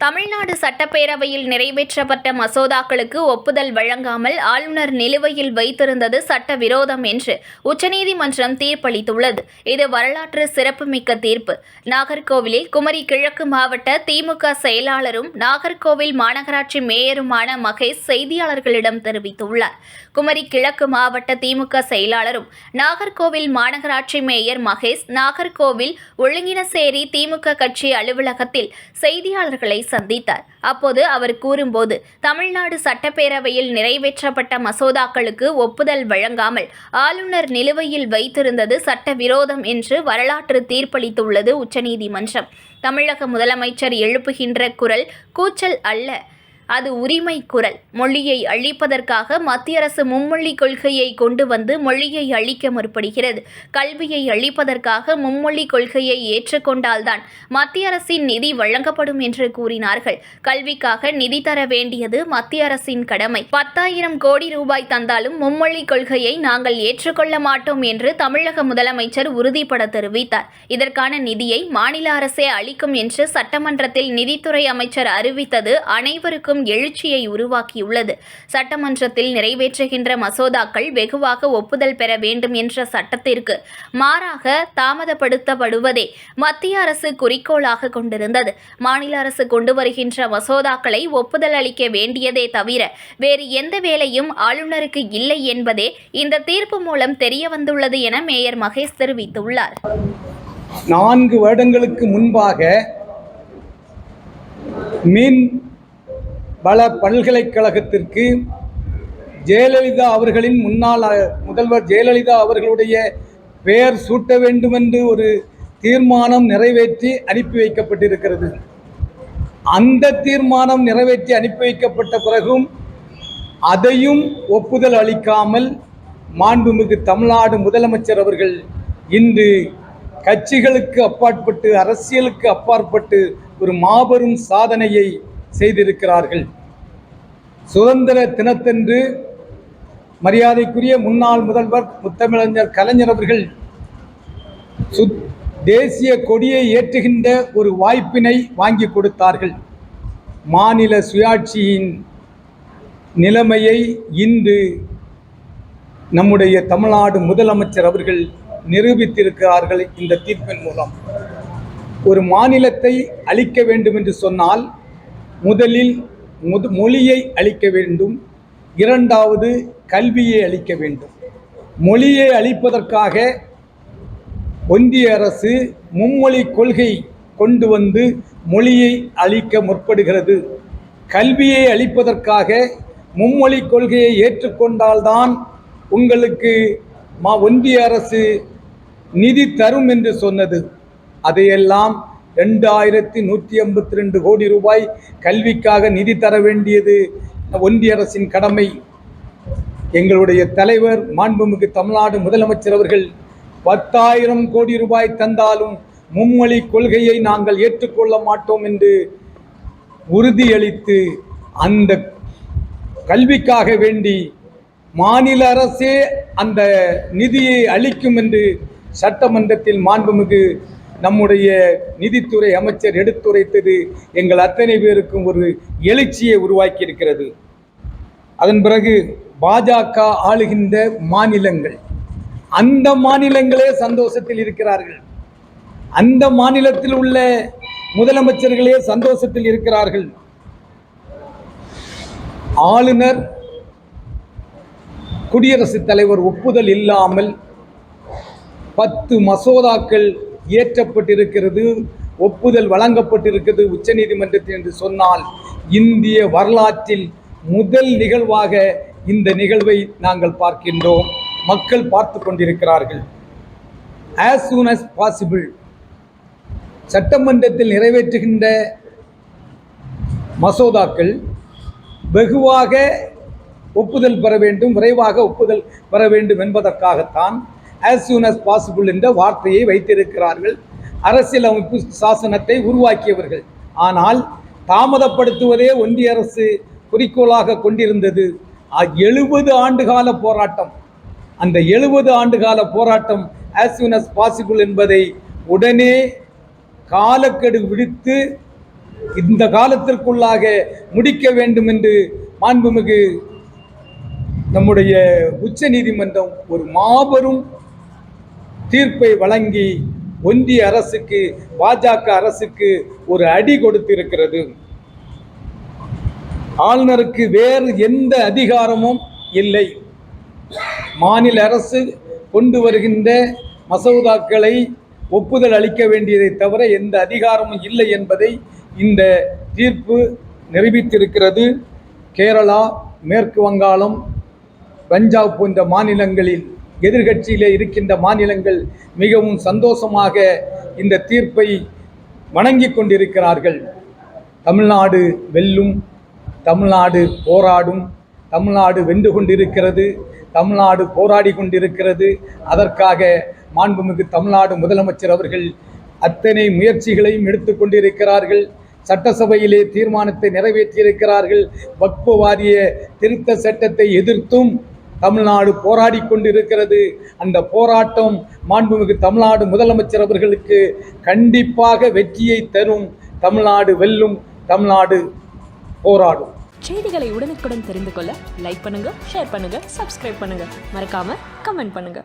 தமிழ்நாடு சட்டப்பேரவையில் நிறைவேற்றப்பட்ட மசோதாக்களுக்கு ஒப்புதல் வழங்காமல் ஆளுநர் நிலுவையில் வைத்திருந்தது சட்டவிரோதம் என்று உச்சநீதிமன்றம் தீர்ப்பளித்துள்ளது. இது வரலாற்று சிறப்புமிக்க தீர்ப்பு. நாகர்கோவிலில் குமரி கிழக்கு மாவட்ட திமுக செயலாளரும் நாகர்கோவில் மாநகராட்சி மேயருமான மகேஷ் செய்தியாளர்களிடம் தெரிவித்துள்ளார். குமரி கிழக்கு மாவட்ட திமுக செயலாளரும் நாகர்கோவில் மாநகராட்சி மேயர் மகேஷ் நாகர்கோவில் ஒழுங்கினசேரி திமுக கட்சி அலுவலகத்தில் செய்தியாளர்களை சந்தித்தார். அப்போது அவர் கூறும்போது தமிழ்நாடு சட்டப்பேரவையில் நிறைவேற்றப்பட்ட மசோதாக்களுக்கு ஒப்புதல் வழங்காமல் ஆளுநர் நிலுவையில் வைத்திருந்தது சட்டவிரோதம் என்று வரலாற்று தீர்ப்பளித்துள்ளது உச்சநீதிமன்றம். தமிழக முதலமைச்சர் எழுப்புகின்ற குரல் கூச்சல் அல்ல. அது உரிமை குரல். மொழியை அழிப்பதற்காக மத்திய அரசு மும்மொழி கொள்கையை கொண்டு வந்து மொழியை அழிக்க முற்படுகிறது. கல்வியை அழிப்பதற்காக மும்மொழி கொள்கையை ஏற்றுக்கொண்டால்தான் மத்திய அரசின் நிதி வழங்கப்படும் என்று கூறினார்கள். கல்விக்காக நிதி தர வேண்டியது மத்திய அரசின் கடமை. பத்தாயிரம் கோடி ரூபாய் தந்தாலும் மும்மொழி கொள்கையை நாங்கள் ஏற்றுக்கொள்ள மாட்டோம் என்று தமிழக முதலமைச்சர் உறுதிபட தெரிவித்தார். இதற்கான நிதியை மாநில அரசே அளிக்கும் என்று சட்டமன்றத்தில் நிதித்துறை அமைச்சர் அறிவித்தது அனைவருக்கும் எழுச்சியை உருவாக்கியுள்ளது. சட்டமன்றத்தில் நிறைவேற்றுகின்ற மசோதாக்கள் வெகுவாக ஒப்புதல் பெற வேண்டும் என்ற சட்டத்திற்கு மாறாக தாமதப்படுத்தப்படுவதே மத்திய அரசு குறிக்கோளாக கொண்டிருந்தது. மாநில அரசு கொண்டு வருகின்ற மசோதாக்களை ஒப்புதல் அளிக்க வேண்டியதே தவிர வேறு எந்த வேலையும் ஆளுநருக்கு இல்லை என்பதே இந்த தீர்ப்பு மூலம் தெரிய வந்துள்ளது என மேயர் மகேஷ் தெரிவித்துள்ளார். நான்கு வருடங்களுக்கு முன்பாக மீன் பல பல்கலைக்கழகத்திற்கு ஜெயலலிதா அவர்களின் முன்னாள் முதல்வர் ஜெயலலிதா அவர்களுடைய பெயர் சூட்ட வேண்டுமென்று ஒரு தீர்மானம் நிறைவேற்றி அனுப்பி வைக்கப்பட்டிருக்கிறது. அந்த தீர்மானம் நிறைவேற்றி அனுப்பி வைக்கப்பட்ட பிறகும் அதையும் ஒப்புதல் அளிக்காமல் மாண்புமிகு தமிழ்நாடு முதலமைச்சர் அவர்கள் இன்று கட்சிகளுக்கு அப்பாற்பட்டு அரசியலுக்கு அப்பாற்பட்டு ஒரு மாபெரும் சாதனையை செய்திருக்கிறார்கள். சுதந்திர தினத்தன்று மரியாதைக்குரிய முன்னாள் முதல்வர் முத்தமிழஞ்சர் கலைஞர் அவர்கள் சுத் தேசிய கொடியை ஏற்றுகின்ற ஒரு வாய்ப்பினை வாங்கி கொடுத்தார்கள். மாநில சுயாட்சியின் நிலைமையை இன்று நம்முடைய தமிழ்நாடு முதலமைச்சர் அவர்கள் நிரூபித்திருக்கிறார்கள் இந்த தீர்ப்பின் மூலம். ஒரு மாநிலத்தை அழிக்க வேண்டும் என்று சொன்னால் முதலில் முது மொழியை அழிக்க வேண்டும். இரண்டாவது கல்வியை அளிக்க வேண்டும். மொழியை அளிப்பதற்காக ஒன்றிய அரசு மும்மொழி கொள்கை கொண்டு வந்து மொழியை அளிக்க முற்படுகிறது. கல்வியை அளிப்பதற்காக மும்மொழி கொள்கையை ஏற்றுக்கொண்டால்தான் உங்களுக்கு மா ஒன்றிய அரசு நிதி தரும் என்று சொன்னது. அதையெல்லாம் ரெண்டாயிரத்தி நூற்றி ஐம்பத்தி ரெண்டு கோடி ரூபாய் கல்விக்காக நிதி தர வேண்டியது ஒன்றிய அரசின் கடமை. எங்களுடைய தலைவர் மாண்புமிகு தமிழ்நாடு முதலமைச்சர் அவர்கள் பத்தாயிரம் கோடி ரூபாய் தந்தாலும் மும்மொழி கொள்கையை நாங்கள் ஏற்றுக்கொள்ள மாட்டோம் என்று உறுதியளித்து அந்த கல்விக்காக வேண்டி மாநில அரசே அந்த நிதியை அளிக்கும் என்று சட்டமன்றத்தில் மாண்புமிகு நம்முடைய நிதித்துறை அமைச்சர் எடுத்துரைத்தது எங்கள் அத்தனை பேருக்கும் ஒரு எழுச்சியை உருவாக்கி இருக்கிறது அதன் பிறகு பாஜக ஆளுகின்ற மாநிலங்கள். அந்த மாநிலங்களே சந்தோஷத்தில் இருக்கிறார்கள். அந்த மாநிலத்தில் உள்ள முதலமைச்சர்களே சந்தோஷத்தில் இருக்கிறார்கள். ஆளுநர் குடியரசுத் தலைவர் ஒப்புதல் இல்லாமல் பத்து மசோதாக்கள் இயற்றப்பட்டிருக்கிறது ஒப்புதல் வழங்கப்பட்டிருக்கிறது உச்சநீதிமன்றத்தில் என்று சொன்னால் இந்திய வரலாற்றில் முதல் நிகழ்வாக இந்த நிகழ்வை நாங்கள் பார்க்கின்றோம். மக்கள் பார்த்து கொண்டிருக்கிறார்கள். ஆஸ் சூன் அஸ் பாசிபிள் சட்டமன்றத்தில் நிறைவேற்றுகின்ற மசோதாக்கள் வெகுவாக ஒப்புதல் பெற வேண்டும் விரைவாக ஒப்புதல் பெற வேண்டும் என்பதற்காகத்தான் ஆஸ் சூன் அஸ் பாசிபிள் என்ற வார்த்தையை வைத்திருக்கிறார்கள். அரசியலமைப்பு சாசனத்தை உருவாக்கியவர்கள். ஆனால் தாமதப்படுத்துவதே ஒன்றிய அரசு குறிக்கோளாக கொண்டிருந்தது. எழுபது ஆண்டுகால போராட்டம். அந்த எழுபது ஆண்டுகால போராட்டம் ஆஸ் சூன் அஸ் பாசிபிள் என்பதை உடனே காலக்கெடு விடுத்து இந்த காலத்திற்குள்ளாக முடிக்க வேண்டும் என்று மாண்புமிகு நம்முடைய உச்ச நீதிமன்றம் ஒரு மாபெரும் தீர்ப்பை வழங்கி ஒன்றிய அரசுக்கு பாஜக அரசுக்கு ஒரு அடி கொடுத்திருக்கிறது. ஆளுநருக்கு வேறு எந்த அதிகாரமும் இல்லை. மாநில அரசு கொண்டு வருகின்ற மசோதாக்களை ஒப்புதல் அளிக்க வேண்டியதை தவிர எந்த அதிகாரமும் இல்லை என்பதை இந்த தீர்ப்பு நிரூபித்திருக்கிறது. கேரளா மேற்கு வங்காளம் பஞ்சாப் போன்ற மாநிலங்களில் எதிர்கட்சியிலே இருக்கின்ற மாநிலங்கள் மிகவும் சந்தோஷமாக இந்த தீர்ப்பை வணங்கி கொண்டிருக்கிறார்கள். தமிழ்நாடு வெல்லும் தமிழ்நாடு போராடும் தமிழ்நாடு வென்று கொண்டிருக்கிறது தமிழ்நாடு போராடி கொண்டிருக்கிறது. அதற்காக மாண்புமிகு தமிழ்நாடு முதலமைச்சர் அவர்கள் அத்தனை முயற்சிகளையும் எடுத்து கொண்டிருக்கிறார்கள். சட்டசபையிலே தீர்மானத்தை நிறைவேற்றியிருக்கிறார்கள். வக்பு வாரிய திருத்த சட்டத்தை எதிர்த்தும் தமிழ்நாடு போராடி கொண்டிருக்கிறது. அந்த போராட்டம் மாண்புமிகு தமிழ்நாடு முதலமைச்சர் அவர்களுக்கு கண்டிப்பாக வெற்றியை தரும். தமிழ்நாடு வெல்லும் தமிழ்நாடு போராடும். செய்திகளை உடனுக்குடன் தெரிந்து கொள்ள லைக் பண்ணுங்க ஷேர் பண்ணுங்க சப்ஸ்கிரைப் பண்ணுங்க. மறக்காம கமெண்ட் பண்ணுங்க.